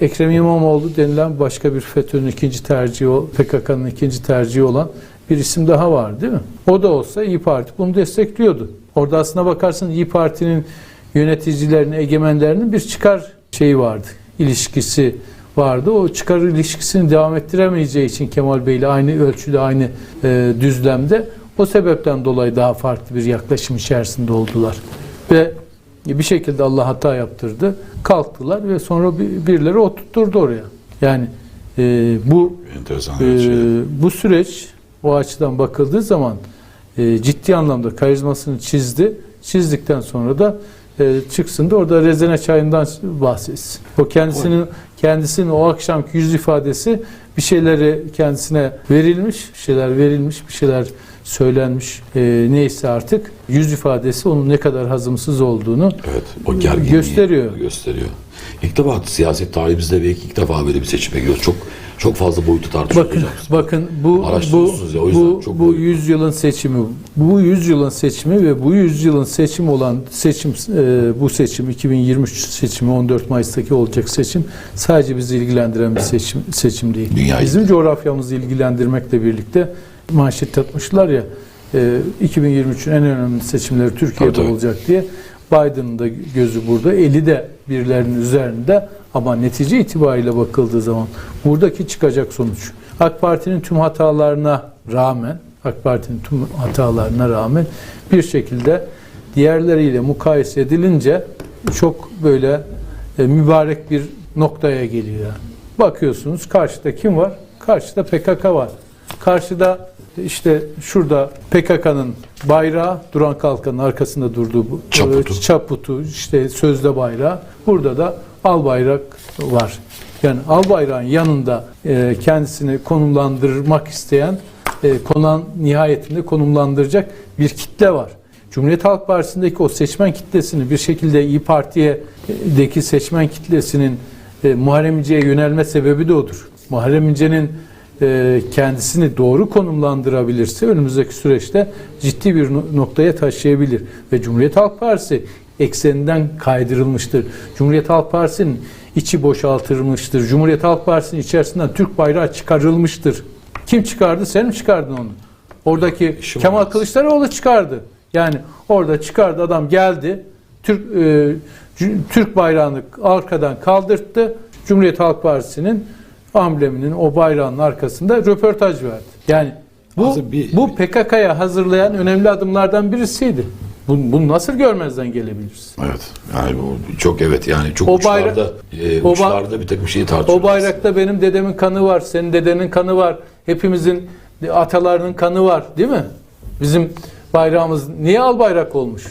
Ekrem İmamoğlu denilen başka bir FETÖ'nün ikinci tercihi, PKK'nın ikinci tercihi olan bir isim daha var değil mi? O da olsa İyi Parti bunu destekliyordu. Orada aslına bakarsan İyi Parti'nin yöneticilerinin, egemenlerinin bir çıkar şeyi vardı, ilişkisi vardı. O çıkar ilişkisini devam ettiremeyeceği için Kemal Bey ile aynı ölçüde, aynı e, düzlemde o sebepten dolayı daha farklı bir yaklaşım içerisinde oldular. Ve bir şekilde Allah hata yaptırdı. Kalktılar ve sonra bir- birileri oturtturdu oraya. Yani e, bu Enteresan bir şey. bu süreç o açıdan bakıldığı zaman e, ciddi anlamda karizmasını çizdi. Çizdikten sonra da e, çıksın da orada rezene çayından bahsetsin. O kendisinin kendisinin o akşamki yüz ifadesi bir şeyleri kendisine verilmiş, bir şeyler verilmiş, bir şeyler söylenmiş e, neyse artık yüz ifadesi onun ne kadar hazımsız olduğunu Evet, o gerginliği gösteriyor. gösteriyor. İlk defa siyaset tarihimizde belki ilk defa böyle bir seçime gidiyoruz. Çok çok fazla boyutu tartışılıyor Bakın, bakın bu bu ya, o bu çok bu yüzyılın seçimi, bu yüzyılın seçimi ve bu yüzyılın seçimi olan seçim e, bu seçim 2023 seçimi 14 Mayıs'taki olacak seçim sadece bizi ilgilendiren bir seçim seçim değil. Dünyayı- Bizim coğrafyamızı ilgilendirmekle birlikte manşet atmışlar ya e, 2023'ün en önemli seçimleri Türkiye'de Tabii, olacak diye. Biden'ın da gözü burada, eli de birilerinin üzerinde ama netice itibariyle bakıldığı zaman buradaki çıkacak sonuç AK Parti'nin tüm hatalarına rağmen AK Parti'nin tüm hatalarına rağmen bir şekilde diğerleriyle mukayese edilince çok böyle e, mübarek bir noktaya geliyor. Bakıyorsunuz karşıda kim var? Karşıda PKK var. Karşıda işte şurada PKK'nın bayrağı duran kalkanın arkasında durduğu bu Çaputu. e, çaputu işte sözde bayrağı. Burada da al bayrak var. Yani al bayrağın yanında e, kendisini konumlandırmak isteyen e, konan nihayetinde konumlandıracak bir kitle var. Cumhuriyet Halk Partisi'ndeki o seçmen kitlesini bir şekilde İyi Parti'deki seçmen kitlesinin e, Muharrem İnce'ye yönelme sebebi de odur. Muharrem İnce'nin e, kendisini doğru konumlandırabilirse önümüzdeki süreçte ciddi bir no- noktaya taşıyabilir. Ve Cumhuriyet Halk Partisi ekseninden kaydırılmıştır. Cumhuriyet Halk Partisi'nin içi boşaltılmıştır. Cumhuriyet Halk Partisi'nin içerisinden Türk bayrağı çıkarılmıştır. Kim çıkardı? Sen mi çıkardın onu? Oradaki İşim Kemal olmaz. Kılıçdaroğlu çıkardı. Yani orada çıkardı adam geldi. Türk e, Türk bayrağını arkadan kaldırttı. Cumhuriyet Halk Partisi'nin ambleminin o bayrağın arkasında röportaj verdi. Yani bu bir- bu PKK'ya hazırlayan önemli adımlardan birisiydi. Bunu, bunu nasıl görmezden gelebiliriz? Evet. Yani bu çok evet yani çok O uçlarda bayrak- e, o uçlarda bir takım şeyi tartışıyoruz. O bayrakta benim dedemin kanı var, senin dedenin kanı var, hepimizin atalarının kanı var değil mi? Bizim bayrağımız niye al bayrak olmuş?